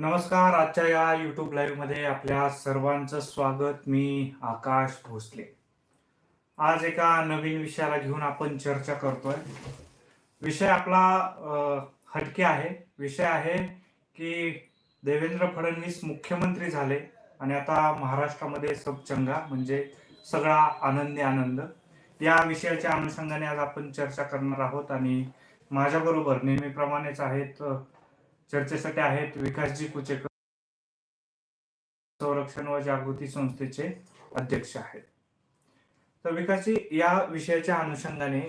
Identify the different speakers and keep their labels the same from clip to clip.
Speaker 1: नमस्कार आजच्या या यूट्यूब लाईव्हमध्ये आपल्या सर्वांचं स्वागत. मी आकाश भोसले. आज एका नवीन विषयाला घेऊन आपण चर्चा करतोय. विषय आपला हटके आहे. विषय आहे की देवेंद्र फडणवीस मुख्यमंत्री झाले आणि आता महाराष्ट्रामध्ये सब चंगा म्हणजे सगळा आनंदी आनंद. या विषयाच्या अनुषंगाने आज आपण चर्चा करणार आहोत आणि माझ्याबरोबर नेहमीप्रमाणेच आहेत चर्चेसाठी आहेत विकासजी कुचेकर संरक्षण व जागृती संस्थेचे अध्यक्ष आहेत. तर विकासजी या विषयाच्या अनुषंगाने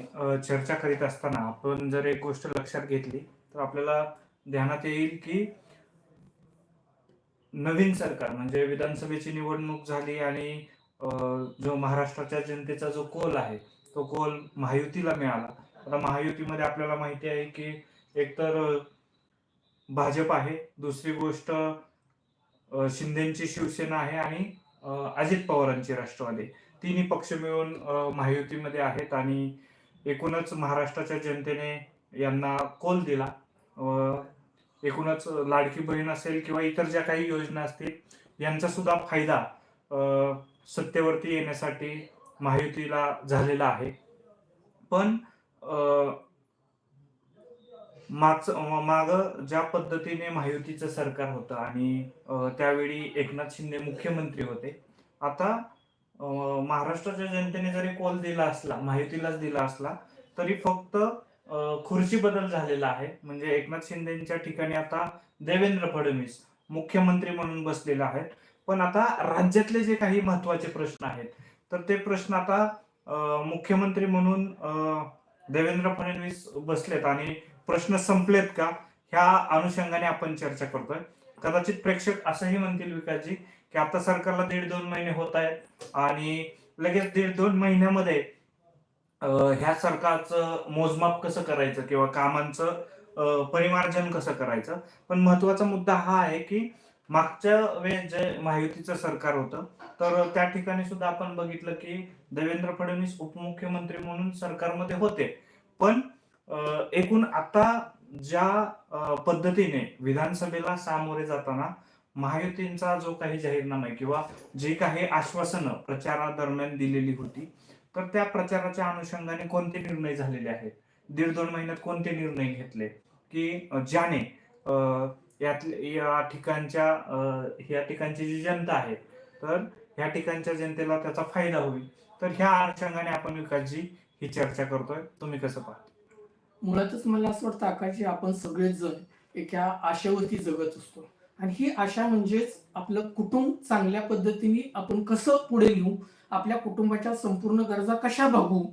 Speaker 1: चर्चा करीत असताना आपण जर एक गोष्ट लक्षात घेतली तर आपल्याला ध्यानात येईल की नवीन सरकार म्हणजे विधानसभेची निवडणूक झाली आणि जो महाराष्ट्राच्या जनतेचा जो कोल आहे तो कोल महायुतीला मिळाला. आता महायुतीमध्ये आपल्याला माहिती आहे की एकतर भाजप आहे दुसरी गोष्ट शिंदेची शिवसेना आहे आणि अजित पवारांची राष्ट्रवादी. तिन्ही पक्ष मिळून महायुतीमध्ये आहेत आणि एकूणच महाराष्ट्राच्या जनतेने यांना कोल दिला. एकूणच लाडकी बहीण असेल किंवा इतर ज्या काही योजना असतील यांचा सुद्धा फायदा सत्तेवरती येण्यासाठी महायुतीला झालेला आहे. पण मागच माग ज्या पद्धतीने महायुतीचं सरकार होतं आणि त्यावेळी एकनाथ शिंदे मुख्यमंत्री होते आता महाराष्ट्राच्या जनतेने जरी कॉल दिला असला महायुतीलाच दिला असला तरी फक्त खुर्ची बदल झालेला आहे. म्हणजे एकनाथ शिंदेच्या ठिकाणी आता देवेंद्र फडणवीस मुख्यमंत्री म्हणून बसलेला आहेत. पण आता राज्यातले जे काही महत्त्वाचे प्रश्न आहेत तर ते प्रश्न आता मुख्यमंत्री म्हणून देवेंद्र फडणवीस बसलेत आणि प्रश्न संपलेत का? ह्या अनुषंगाने आपण चर्चा करतोय. कदाचित प्रेक्षक असंही म्हणतील विकासजी की आता सरकारला दीड दोन महिने होत आहेत आणि लगेच दीड दोन महिन्यामध्ये ह्या सरकारचं मोजमाप कसं करायचं किंवा कामांचं परिमार्जन कसं करायचं? पण महत्त्वाचा मुद्दा हा आहे की मागच्या वेळेस जे महायुतीचं सरकार होतं तर त्या ठिकाणी सुद्धा आपण बघितलं की देवेंद्र फडणवीस उपमुख्यमंत्री म्हणून सरकारमध्ये होते. पण एकूण आता ज्या पद्धतीने विधानसभेला सामोरे जाताना महायुतींचा जो काही जाहीरनामा आहे किंवा जे काही आश्वासनं प्रचारादरम्यान दिलेली होती तर त्या प्रचाराच्या अनुषंगाने कोणते निर्णय झालेले आहेत? दीड दोन महिन्यात कोणते निर्णय घेतले? की ज्याने यातले या ठिकाणच्या या ठिकाणची जी जनता आहे तर ह्या ठिकाणच्या जनतेला त्याचा फायदा होईल. तर ह्या अनुषंगाने आपण विकासजी ही चर्चा करतोय. तुम्ही कसं पाहता?
Speaker 2: मुळातच मला असं वाटतं आकाशजी आपण सगळेच जण एका आशेवरती जगत असतो. आणि ही आशा म्हणजेच आपलं कुटुंब चांगल्या पद्धतीने आपण कसं पुढे घेऊ आपल्या कुटुंबाच्या संपूर्ण गरजा कशा भागू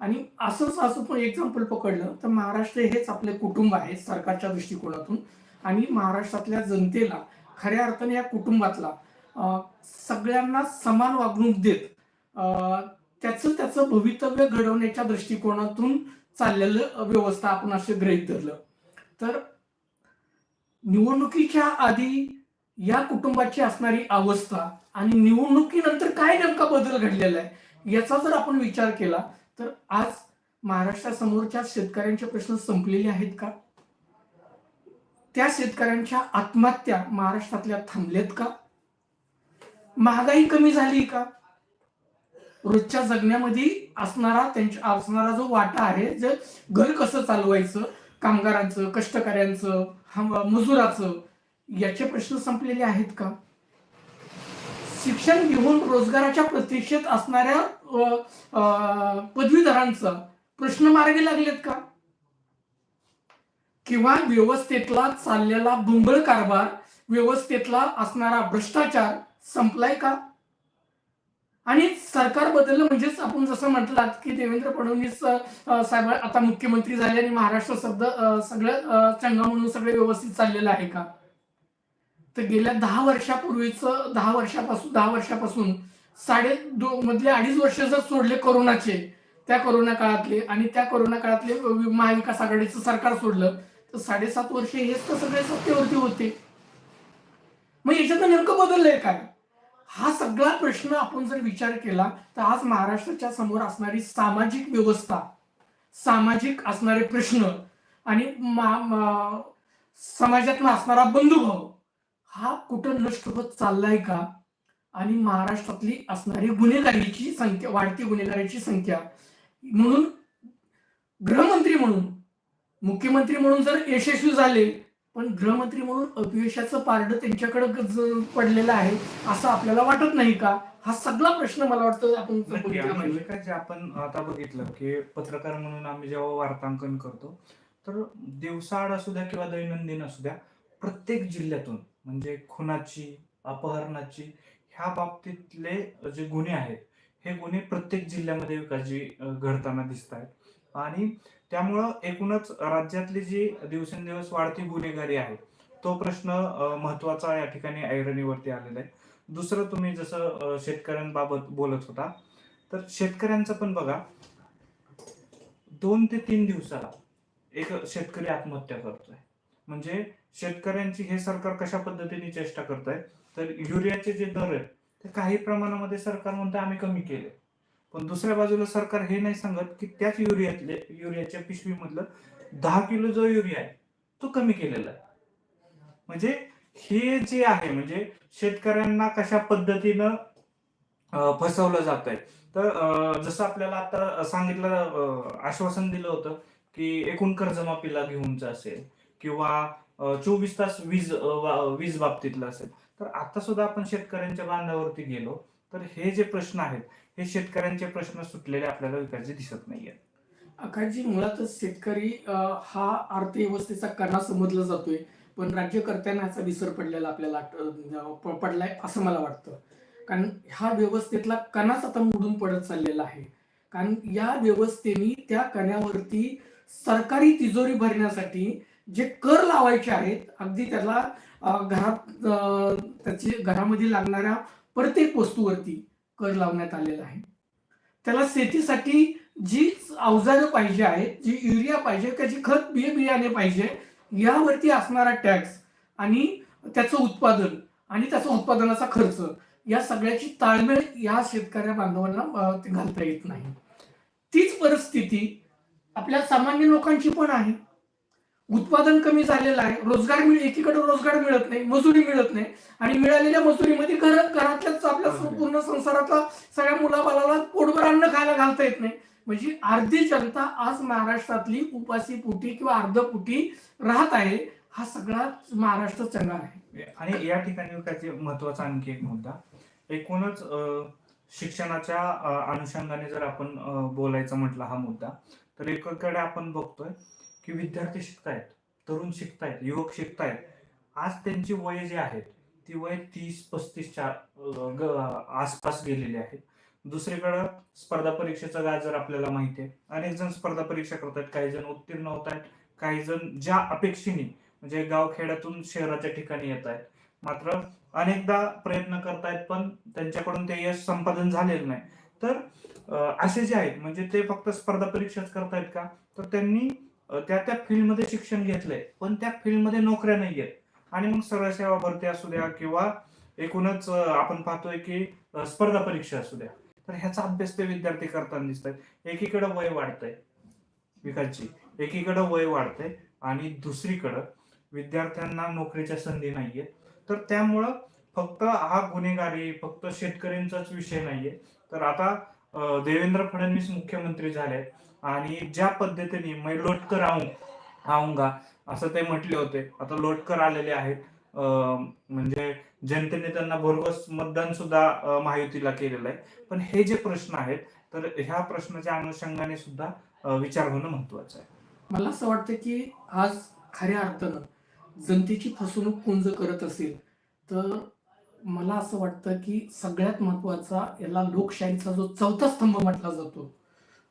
Speaker 2: आणि असंच असं पण एक्झाम्पल पकडलं तर महाराष्ट्र हेच आपले कुटुंब आहे सरकारच्या दृष्टिकोनातून. आणि महाराष्ट्रातल्या जनतेला खऱ्या अर्थाने या कुटुंबातला सगळ्यांना समान वागणूक देत त्याचं त्याचं भवितव्य घडवण्याच्या दृष्टिकोनातून चाललेलं व्यवस्था आपण असं ग्रहित धरलं. तर निवडणुकीच्या आधी या कुटुंबाची असणारी अवस्था आणि निवडणुकीनंतर काय नेमका बदल घडलेला आहे याचा जर आपण विचार केला तर आज महाराष्ट्रासमोरच्या शेतकऱ्यांचे प्रश्न संपलेले आहेत का? त्या शेतकऱ्यांच्या आत्महत्या महाराष्ट्रातल्या थांबलेत का? महागाई कमी झाली का? रोजच्या जगण्यामध्ये असणारा त्यांच्या असणारा जो वाटा आहे जे घर कसं चालवायचं कामगारांचं कष्टकऱ्यांचं मजुराचं याचे प्रश्न संपलेले आहेत का? शिक्षण घेऊन रोजगाराच्या प्रतीक्षेत असणाऱ्या पदवीधरांचा प्रश्न मार्गी लागलेत का? किंवा व्यवस्थेतला चाललेला भोंगळ कारभार व्यवस्थेतला असणारा भ्रष्टाचार संपलाय का? आणि सरकार बदललं म्हणजेच आपण जसं म्हटलात की देवेंद्र फडणवीस साहेब आता मुख्यमंत्री झाले आणि महाराष्ट्र शब्द सगळं चंगा म्हणून सगळं व्यवस्थित चाललेलं आहे का? तर गेल्या दहा वर्षापूर्वीच दहा वर्षापासून दहा वर्षापासून साडे दो मधले अडीच वर्ष जर सोडले कोरोनाचे त्या कोरोना काळातले आणि त्या कोरोना काळातले महाविकास आघाडीचं सरकार सोडलं तर साडेसात वर्षे हेच तर सगळे सत्तेवरती होते. मग याच्यात नेमकं बदललंय काय? हा सगळा प्रश्न आपण जर विचार केला तर आज महाराष्ट्राच्या समोर असणारी सामाजिक व्यवस्था सामाजिक असणारे प्रश्न आणि मा- समाजातला असणारा बंधुभाव हा कुठं नष्ट होत चाललाय का? आणि महाराष्ट्रातली असणारी गुन्हेगारीची संख्या वाढती गुन्हेगारीची संख्या. म्हणून गृहमंत्री म्हणून मुख्यमंत्री म्हणून जर यशस्वी झाले पण गृहमंत्री म्हणून अपयशाचं पारड त्यांच्याकडे पडलेलं आहे असं आपल्याला वाटत नाही का? हा सगळा प्रश्न मला वाटतं आपण
Speaker 1: जे आपण आता बघितलं की पत्रकार म्हणून आम्ही जेव्हा वार्तांकन करतो तर दिवसाआड असू द्या किंवा दैनंदिन असू द्या प्रत्येक जिल्ह्यातून म्हणजे खुनाची अपहरणाची ह्या बाबतीतले जे गुन्हे आहेत हे गुन्हे प्रत्येक जिल्ह्यामध्ये विकासजी अं, घडताना दिसत आहेत आणि त्यामुळं एकूणच राज्यातली जी दिवसेंदिवस वाढती गुन्हेगारी आहे तो प्रश्न महत्त्वाचा या ठिकाणी ऐरणीवरती आलेला आहे. दुसरं तुम्ही जसं शेतकऱ्यांबाबत बोलत होता तर शेतकऱ्यांचं पण बघा दोन ते तीन दिवसाला एक शेतकरी आत्महत्या करतोय. म्हणजे शेतकऱ्यांची हे सरकार कशा पद्धतीने चेष्टा करत आहे तर युरियाचे जे दर आहेत ते काही प्रमाणामध्ये सरकार म्हणतं आम्ही कमी केले पण दुसऱ्या बाजूला सरकार हे नाही सांगत की त्याच युरियातले युरियाच्या पिशवीमधलं दहा किलो जो युरिया आहे तो कमी केलेला आहे. म्हणजे हे जे आहे म्हणजे शेतकऱ्यांना कशा पद्धतीनं फसवलं जात आहे तर जसं आपल्याला आता सांगितलं आश्वासन दिलं होतं की एकूण कर्जमाफीला घेऊनचं असेल किंवा चोवीस तास वीज वीज बाबतीतलं असेल. तर आता सुद्धा आपण शेतकऱ्यांच्या बांधावरती गेलो तर हे जे प्रश्न आहेत हे शेतकऱ्यांचे प्रश्न सुटलेले आपल्याला विकायचे दिसत नाहीये
Speaker 2: आकाशजी मुळातच शेतकरी हा अर्थव्यवस्थेचा कणा समजला जातोय पण राज्यकर्त्यांना याचा विसर पडलेला आपल्याला पडलाय असं मला वाटतं. कारण ह्या व्यवस्थेतला कणाच आता मोडून पडत चाललेला आहे. कारण या व्यवस्थेने त्या कण्यावरती सरकारी तिजोरी भरण्यासाठी जे कर लावायचे आहेत अगदी त्याला घरात त्याचे त्याची घरामध्ये लागणाऱ्या प्रत्येक वस्तूवरती कर लावण्यात आलेला आहे. त्याला शेतीसाठी जी अवजारं पाहिजे आहेत जी युरिया पाहिजे त्याची खत बिये बियाणे पाहिजे यावरती असणारा टॅक्स आणि त्याचं उत्पादन आणि त्याचा उत्पादनाचा खर्च या सगळ्याची ताळमेळ या शेतकऱ्या बांधवांना घालता येत नाही. तीच परिस्थिती आपल्या सामान्य लोकांची पण आहे. उत्पादन कमी झालेलं आहे रोजगार मिळ एकीकडे रोजगार मिळत नाही मजुरी मिळत नाही आणि मिळालेल्या मजुरीमध्ये घर घरातल्याच आपल्या संपूर्ण संसाराचा सगळ्या मुलाबाला पोटभर अन्न खायला घालता येत नाही. म्हणजे अर्धी जनता आज महाराष्ट्रातली उपासी पोटी किंवा अर्धपोटी राहत आहे हा सगळा महाराष्ट्र चंगा आहे.
Speaker 1: आणि या ठिकाणी महत्त्वाचा आणखी एक मुद्दा. एकूणच शिक्षणाच्या अनुषंगाने जर आपण बोलायचं म्हटलं हा मुद्दा तर एकीकडे आपण बघतोय की विद्यार्थी शिकतायत तरुण शिकतायत युवक शिकतायत. आज त्यांची वय जी आहेत ती वय तीस पस्तीसच्या चार ग- आसपास गेलेली आहेत दुसरीकडं स्पर्धा परीक्षेचा गाजर आपल्याला माहिती आहे अनेक जण स्पर्धा परीक्षा करतात काही जण उत्तीर्ण होत आहेत काही जण ज्या अपेक्षेने म्हणजे गावखेड्यातून शहराच्या ठिकाणी येत आहेत. मात्र अनेकदा प्रयत्न करतायत पण त्यांच्याकडून ते यश संपादन झालेलं नाही. तर असे जे आहेत म्हणजे ते फक्त स्पर्धा परीक्षाच करतायत का? तर त्यांनी त्या त्या फील्डमध्ये शिक्षण घेतलंय. पण त्या फील्डमध्ये नोकऱ्या नाही आहेत आणि मग सरळ सेवा भरती असू द्या किंवा एकूणच आपण पाहतोय की स्पर्धा परीक्षा असू द्या. तर ह्याचा अभ्यास ते विद्यार्थी करताना दिसत आहेत एकीकडे वय वाढतंय विकासची एकीकडे वय वाढतंय आणि दुसरीकडं विद्यार्थ्यांना नोकरीच्या संधी नाहीये तर त्यामुळं फक्त हा गुन्हेगारी फक्त शेतकऱ्यांचाच विषय नाहीये. तर आता देवेंद्र फडणवीस मुख्यमंत्री झाले आणि ज्या पद्धतीने मै लोटकर आऊं आऊंगा असं ते म्हटले होते. आता लोटकर आलेले आहेत. अं, म्हणजे जनतेने त्यांना भरघोस मतदान सुद्धा महायुतीला केलेलं आहे. पण हे जे प्रश्न आहेत तर ह्या प्रश्नाच्या अनुषंगाने सुद्धा विचार होणं महत्वाचं आहे.
Speaker 2: मला असं वाटतं की आज खऱ्या अर्थानं जनतेची फसवणूक कोण जर करत असेल तर मला असं वाटतं की सगळ्यात महत्त्वाचा याला लोकशाहीचा जो चौथा स्तंभ म्हटला जातो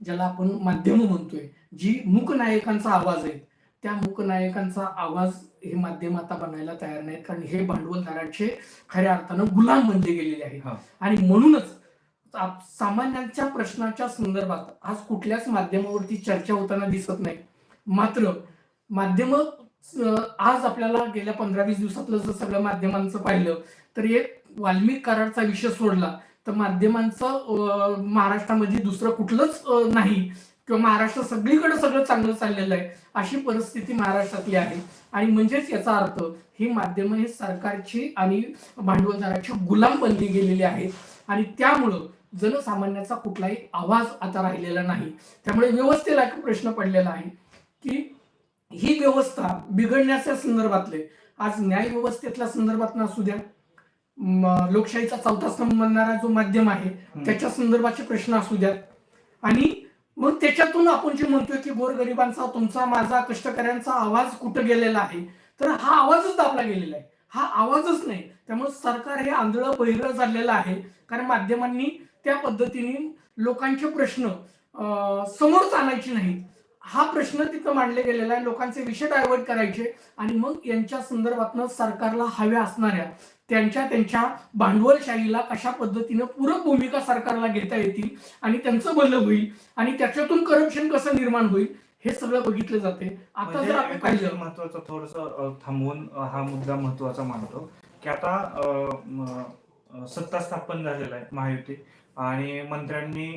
Speaker 2: ज्याला आपण माध्यम म्हणतोय जी मूकनायकांचा आवाज आहे. त्या मूकनायकांचा आवाज हे माध्यम आता बनायला तयार नाहीत कारण हे भांडवलदारांचे खऱ्या अर्थानं गुलाम बनले गेलेले आहेत.
Speaker 1: हा.
Speaker 2: आणि म्हणूनच सामान्यांच्या प्रश्नाच्या संदर्भात आज कुठल्याच माध्यमावरती चर्चा होताना दिसत नाही. मात्र माध्यम आज आपल्याला गेल्या पंधरा वीस दिवसातलं जर सगळं माध्यमांचं पाहिलं तर एक वाल्मिक करारचा विषय सोडला तर माध्यमांचं महाराष्ट्रामध्ये दुसरं कुठलंच नाही. किंवा महाराष्ट्र सगळीकडे सगळं चांगलं चाललेलं आहे अशी परिस्थिती महाराष्ट्रातली आहे. आणि म्हणजेच याचा अर्थ ही माध्यम हे सरकारची आणि भांडवलदाराची गुलाम बनली गेलेली आहेत आणि त्यामुळं जनसामान्याचा कुठलाही आवाज आता राहिलेला नाही. त्यामुळे व्यवस्थेला एक प्रश्न पडलेला आहे की ही व्यवस्था बिघडण्याच्या संदर्भातले आज न्याय व्यवस्थेतल्या संदर्भात असू द्या लोकशाहीचा चौथा स्तंभ म्हणणारा जो माध्यम आहे त्याच्या संदर्भाचे प्रश्न असू द्यात. आणि मग त्याच्यातून आपण जे म्हणतोय की गोरगरिबांचा तुमचा माझा कष्टकऱ्यांचा आवाज कुठं गेलेला आहे तर हा आवाजच दाबला गेलेला आहे. हा आवाजच नाही. त्यामुळे सरकार हे आंधळं बहिरं झालेलं आहे. कारण माध्यमांनी त्या पद्धतीने लोकांचे प्रश्न समोरच आणायचे नाहीत. हा प्रश्न तिथं मांडले गेलेला आहे. लोकांचे विषय डायव्हर्ट करायचे. आणि मग यांच्या संदर्भातनं सरकारला हव्या असणाऱ्या त्यांच्या त्यांच्या भांडवलशाहीला कशा पद्धतीनं पूरक भूमिका सरकारला घेता येतील आणि त्यांचं भलं होईल आणि त्याच्यातून करप्शन कसं निर्माण होईल हे सगळं बघितलं जाते आता
Speaker 1: म्हणजे
Speaker 2: जर आपण
Speaker 1: एक
Speaker 2: पाहिलं
Speaker 1: महत्त्वाचा थोडस थांबवून हा मुद्दा महत्त्वाचा मानतो. की आता सत्ता स्थापन झालेला आहे महायुती आणि मंत्र्यांनी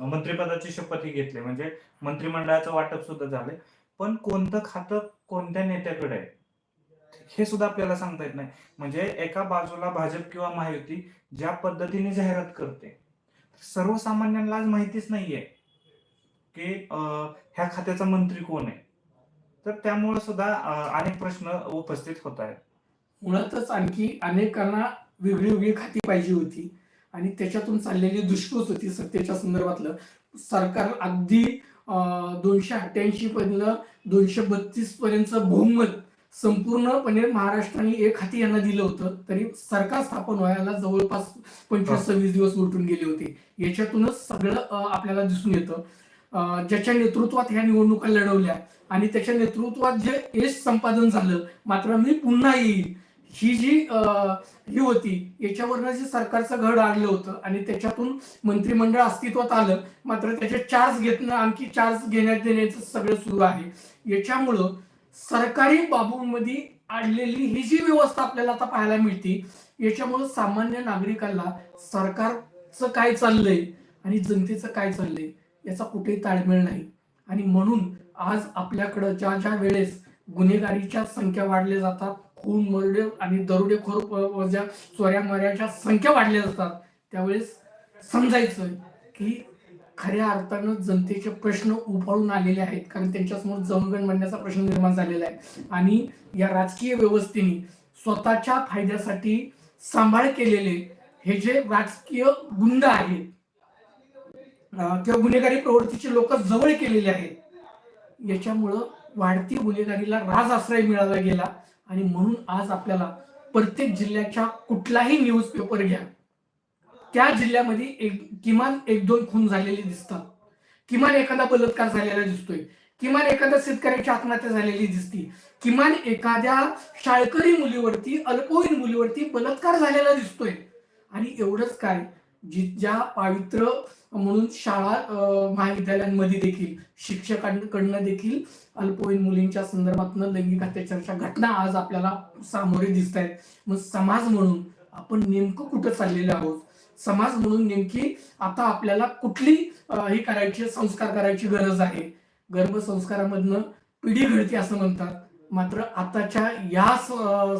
Speaker 1: मंत्रिपदाची शपथही घेतली. म्हणजे मंत्रिमंडळाचं वाटप सुद्धा झालंय. पण कोणतं खातं कोणत्या नेत्याकडे आहे? हे सुद्धा आपल्याला सांगता येत नाही. म्हणजे एका बाजूला भाजप किंवा महायुती ज्या पद्धतीने जाहिरात करते सर्वसामान्यांना आज माहितीच नाहीये की ह्या खात्याचा मंत्री कोण आहे. तर त्यामुळे सुद्धा अनेक प्रश्न उपस्थित होत आहेत.
Speaker 2: मुळातच आणखी अनेकांना वेगळी वेगळी खाती पाहिजे होती आणि त्याच्यातून चाललेली दुष्कृत होती सत्तेच्या संदर्भातलं. सरकार अगदी दोनशे अठ्ठ्याऐंशी पर्यंत दोनशे बत्तीस पर्यंत बहुमत संपूर्णपणे महाराष्ट्राने एक हाती यांना दिलं होतं तरी सरकार स्थापन व्हायला जवळपास पंचवीस सव्वीस दिवस उलटून गेले होते. याच्यातूनच सगळं आपल्याला दिसून येतं. ज्याच्या नेतृत्वात ह्या निवडणुका लढवल्या आणि त्याच्या नेतृत्वात जे यश संपादन झालं मात्र मी पुन्हा येईल. ही जी ही होती याच्यावरनं जे सरकारचं घड आणलं होतं आणि त्याच्यातून मंत्रिमंडळ अस्तित्वात आलं मात्र त्याचे चार्ज घेतणं आणखी चार्ज घेण्यात देण्याचं सगळं सुरू आहे. याच्यामुळं सरकारी बाबूंमध्ये आणलेली ही जी व्यवस्था आपल्याला आता पाहायला मिळते याच्यामुळं सामान्य नागरिकांना सरकारचं काय चाललंय आणि जनतेचं काय चाललंय याचा कुठेही ताळमेळ नाही. आणि म्हणून आज आपल्याकडं ज्या ज्या वेळेस गुन्हेगारीच्या संख्या वाढल्या जातात खून मरडे आणि दरोडेखोर ज्या चोऱ्या मऱ्याच्या संख्या वाढल्या जातात त्यावेळेस समजायचं की खऱ्या अर्थानं जनतेचे प्रश्न उफाळून आलेले आहेत. कारण त्यांच्यासमोर जमगण म्हणण्याचा प्रश्न निर्माण झालेला आहे. आणि या राजकीय व्यवस्थेने स्वतःच्या फायद्यासाठी सांभाळ केलेले हे जे राजकीय गुंड आहेत किंवा गुन्हेगारी प्रवृत्तीचे लोक जवळ केलेले आहेत याच्यामुळं वाढती गुन्हेगारीला राज आश्रय मिळाला गेला. आणि म्हणून आज आपल्याला प्रत्येक जिल्ह्याच्या कुठलाही न्यूजपेपर घ्या. त्या जिल्ह्यामध्ये एक किमान एक दोन खून झालेले दिसतात. किमान एखादा बलात्कार झालेला दिसतोय. किमान एखाद्या शेतकऱ्याची आत्महत्या झालेली दिसती. किमान एखाद्या शाळकरी मुलीवरती अल्पवयीन मुलीवरती बलात्कार झालेला दिसतोय. आणि एवढंच काय जी ज्या पावित्र म्हणून शाळा महाविद्यालयांमध्ये देखील शिक्षकांकडनं देखील अल्पवयीन मुलींच्या संदर्भातनं लैंगिक अत्याचाराच्या घटना आज आपल्याला सामोरे दिसत आहेत मग समाज म्हणून आपण नेमकं कुठं चाललेलो आहोत? समाज म्हणून नेमकी आता आपल्याला कुठली हे करायची संस्कार करायची गरज आहे. गर्भसंस्कारामधनं पिढी घडते असं म्हणतात. मात्र आताच्या या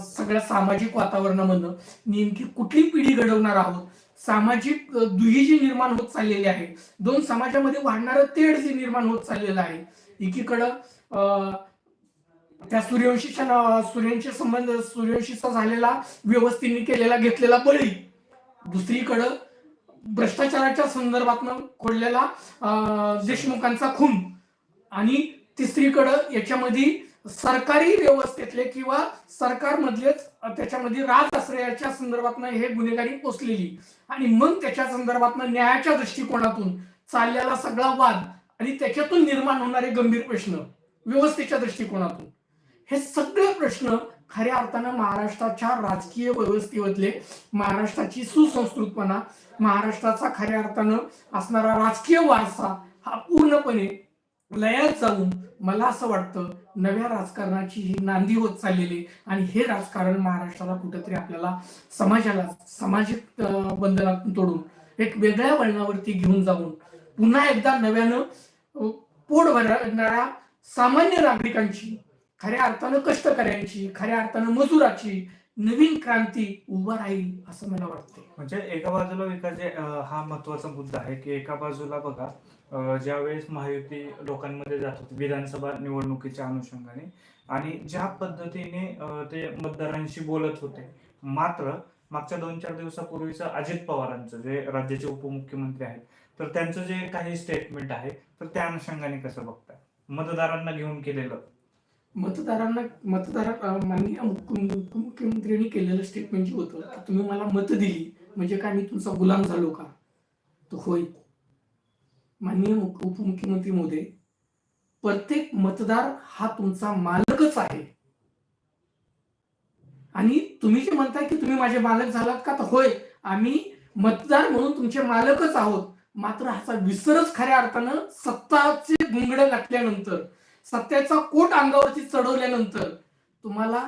Speaker 2: सगळ्या सामाजिक वातावरणामधनं नेमकी कुठली पिढी घडवणार आहोत? सामाजिक दुही जी निर्माण होत चाललेली आहे दोन समाजामध्ये वाढणारं तेढ जे निर्माण होत चाललेलं आहे एकीकडं अ, त्या सूर्यवंशीच्या नावा- सूर्यांशी संबंध सूर्यवंशीचा झालेला व्यवस्थेने केलेला घेतलेला बळी दुसरीकडं भ्रष्टाचाराच्या संदर्भातनं खोडलेला देशमुखांचा खून. आणि तिसरीकडं याच्यामध्ये सरकारी व्यवस्थेतले किंवा सरकारमधलेच त्याच्यामध्ये राज आश्रयाच्या संदर्भातनं हे गुन्हेगारी पोचलेली. आणि मग त्याच्या संदर्भातनं न्यायाच्या दृष्टिकोनातून चाललेला सगळा वाद आणि त्याच्यातून निर्माण होणारे गंभीर प्रश्न व्यवस्थेच्या दृष्टिकोनातून. हे सगळे प्रश्न खऱ्या अर्थानं महाराष्ट्राच्या राजकीय व्यवस्थेमधले महाराष्ट्राची सुसंस्कृतपणा महाराष्ट्राचा खऱ्या अर्थानं असणारा राजकीय वारसा हा पूर्णपणे लयात जाऊन मला असं वाटतं नव्या राजकारणाची ही नांदी होत चाललेली आणि हे राजकारण महाराष्ट्राला कुठेतरी आपल्याला समाजाला सामाजिक बंधनातून तोडून एक वेगळ्या वळणावरती घेऊन जाऊन पुन्हा एकदा नव्यानं पोट भरणाऱ्या सामान्य नागरिकांची खऱ्या अर्थानं कष्टकऱ्यांची खऱ्या अर्थानं मजुराची नवीन क्रांती उभा राहील असं मला वाटतं
Speaker 1: म्हणजे एका बाजूला विकास हा महत्त्वाचा मुद्दा आहे की एका बाजूला बघा ज्यावेळेस महायुती लोकांमध्ये जात होती विधानसभा निवडणुकीच्या अनुषंगाने आणि ज्या पद्धतीने ते मतदारांशी बोलत होते मात्र मागच्या दोन चार दिवसापूर्वीचं अजित पवारांचं जे राज्याचे उपमुख्यमंत्री आहेत तर त्यांचं जे काही स्टेटमेंट आहे तर त्या अनुषंगाने कसं बघताय? मतदारांना घेऊन केलेलं
Speaker 2: मतदारांना मतदार माननीय उपमुख्यमंत्र्यांनी केलेलं स्टेटमेंट जे होतं की तुम्ही मला मत दिली म्हणजे काय मी तुमचा गुलाम झालो का? तो होय. माननीय उपमुख्यमंत्री मोदी प्रत्येक मतदार हा तुमचा मालकच आहे. आणि तुम्ही जे म्हणताय की तुम्ही माझे मालक झालात का तर होय आम्ही मतदार म्हणून तुमचे मालकच आहोत. मात्र ह्याचा विसरच खऱ्या अर्थानं सत्ताचे गुंगडे लागल्यानंतर सत्याचा कोट अंगावरती चढवल्यानंतर तुम्हाला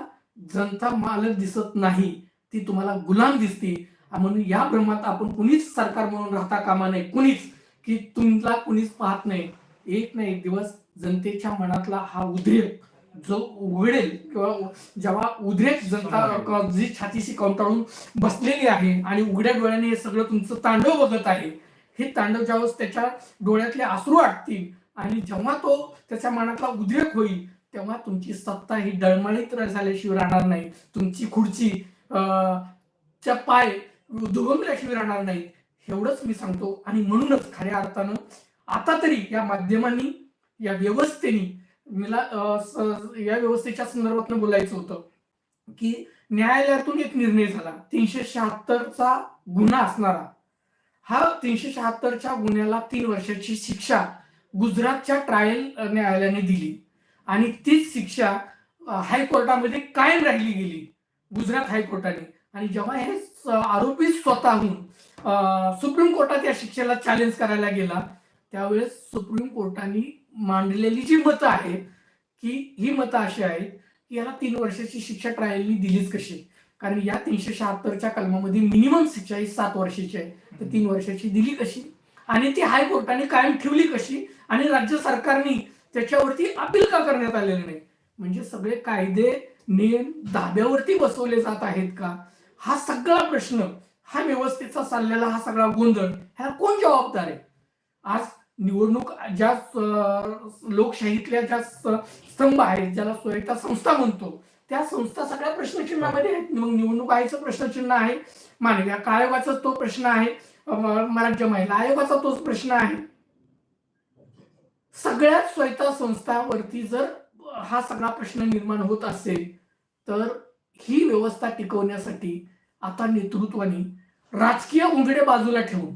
Speaker 2: जनता मालक दिसत नाही ती तुम्हाला गुलाम दिसते. म्हणून या भ्रमात आपण कुणीच सरकार म्हणून राहता कामा नये. कुणीच. की तुम्हाला कुणीच पाहत नाही. एक ना एक दिवस जनतेच्या मनातला हा उद्रेक जो उघडेल किंवा जेव्हा उद्रेक जनता जी छातीशी कंटाळून बसलेली आहे आणि उघड्या डोळ्याने हे सगळं तुमचं तांडव बघत आहे हे तांडव ज्यावेळेस त्याच्या डोळ्यातले अश्रू आटतील आणि जेव्हा तो त्याच्या मनातला उद्रेक होईल तेव्हा तुमची सत्ता ही डळमळीत झाल्याशिवाय राहणार नाही. तुमची खुर्ची अं, च्या पाय दुभंगल्याशिवाय राहणार नाही एवढंच मी सांगतो. आणि म्हणूनच खऱ्या अर्थानं आता तरी या माध्यमांनी या व्यवस्थेनी मला या व्यवस्थेच्या संदर्भात बोलायचं होतं की न्यायालयातून एक निर्णय झाला. तीनशे शहात्तरचा गुन्हा असणारा. हा तीनशे शहात्तरच्या गुन्ह्याला तीन वर्षाची शिक्षा गुजरातच्या ट्रायल न्यायालयाने दिली. आणि तीच शिक्षा हायकोर्टामध्ये कायम राहिली गेली. गुजरात हायकोर्टाने. आणि जेव्हा हे आरोपी स्वतःहून सुप्रीम कोर्टात या शिक्षेला चॅलेंज करायला गेला त्यावेळेस सुप्रीम कोर्टाने मांडलेली जी मतं आहेत की ही मतं अशी आहेत की याला तीन वर्षाची शिक्षा ट्रायलनी दिलीच कशी? कारण या तीनशे शहात्तरच्या कलमामध्ये मिनिमम शिक्षा ही सात वर्षाची आहे. तर तीन वर्षाची दिली कशी? आणि ती हायकोर्टाने कायम ठेवली कशी? आणि राज्य सरकारनी त्याच्यावरती अपील का करण्यात आलेलं नाही? म्हणजे सगळे कायदे नियम धाब्यावरती बसवले जात आहेत का? हा सगळा प्रश्न हा व्यवस्थेचा चाललेला हा सगळा गोंधळ ह्याला कोण जबाबदार आहे? आज निवडणूक ज्या लोकशाहीतल्या ज्या स्तंभ आहेत ज्याला स्वयंता संस्था म्हणतो त्या संस्था सगळ्या प्रश्नचिन्हामध्ये आहेत. मग निवडणूक आयोगाचं प्रश्नचिन्ह आहे मानवी आयोगाचा तो प्रश्न आहे राज्य महिला आयोगाचा तोच प्रश्न आहे. सगळ्याच स्वयंता संस्थावरती जर हा सगळा प्रश्न निर्माण होत असेल तर ही व्यवस्था टिकवण्यासाठी आता नेतृत्वाने राजकीय उंगडे बाजूला ठेवून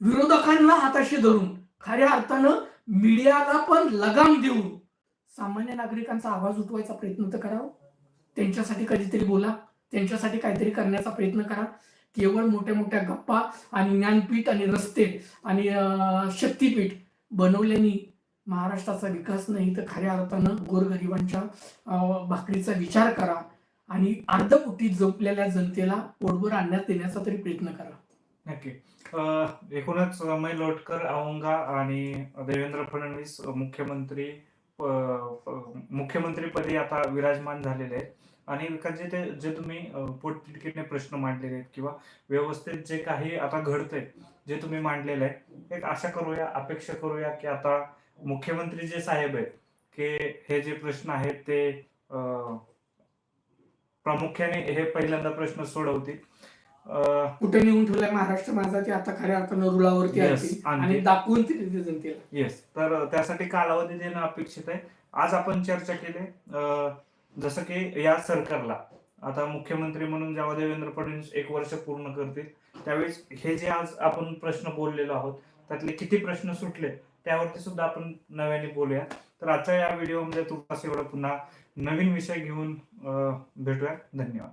Speaker 2: विरोधकांना हाताशी धरून खऱ्या अर्थानं मीडियाला पण लगाम देऊन सामान्य नागरिकांचा आवाज उठवायचा प्रयत्न तर करावा. त्यांच्यासाठी कधीतरी बोला त्यांच्यासाठी काहीतरी करण्याचा प्रयत्न करा. केवळ मोठ्या मोठ्या गप्पा आणि ज्ञानपीठ आणि रस्ते आणि शक्तीपीठ बनवल्याने महाराष्ट्राचा विकास नाही तर खऱ्या अर्थानं गोरगरिबांच्या भाकरीचा विचार करा आणि अर्धपोटी झोपलेल्या जनतेला पोटभर आणण्यात येण्याचा तरी प्रयत्न करा.
Speaker 1: नक्की. एकूणच मै लोटकर औंगा आणि देवेंद्र फडणवीस मुख्यमंत्री मुख्यमंत्रीपदी आता विराजमान झालेले आहेत. आणि विकासजी ते जे तुम्ही अ, पोटतिडकीने प्रश्न मांडलेले आहेत किंवा व्यवस्थेत जे काही आता घडतंय जे तुम्ही मांडलेलं आहे एक आशा करूया अपेक्षा करूया की आता मुख्यमंत्री जे साहेब आहेत की हे जे प्रश्न आहेत ते प्रामुख्याने हे पहिल्यांदा प्रश्न सोडवतील.
Speaker 2: कुठे नेऊन ठेवलाय महाराष्ट्र माझा ते आता खऱ्या अर्थानं
Speaker 1: आणखी-
Speaker 2: आणि दाखवून जनतेला.
Speaker 1: येस तर त्यासाठी कालावधी देणं अपेक्षित आहे. आज आपण चर्चा केली जसं की या सरकारला आता मुख्यमंत्री म्हणून जेव्हा देवेंद्र फडणवीस एक वर्ष पूर्ण करतील त्यावेळेस हे जे आज आपण प्रश्न बोललेलो आहोत त्यातले किती प्रश्न सुटले त्यावरती सुद्धा आपण नव्याने बोलूया. तर आजच्या या व्हिडिओमध्ये तुमचा एवढं पुन्हा नवीन विषय घेऊन भेटूया. धन्यवाद.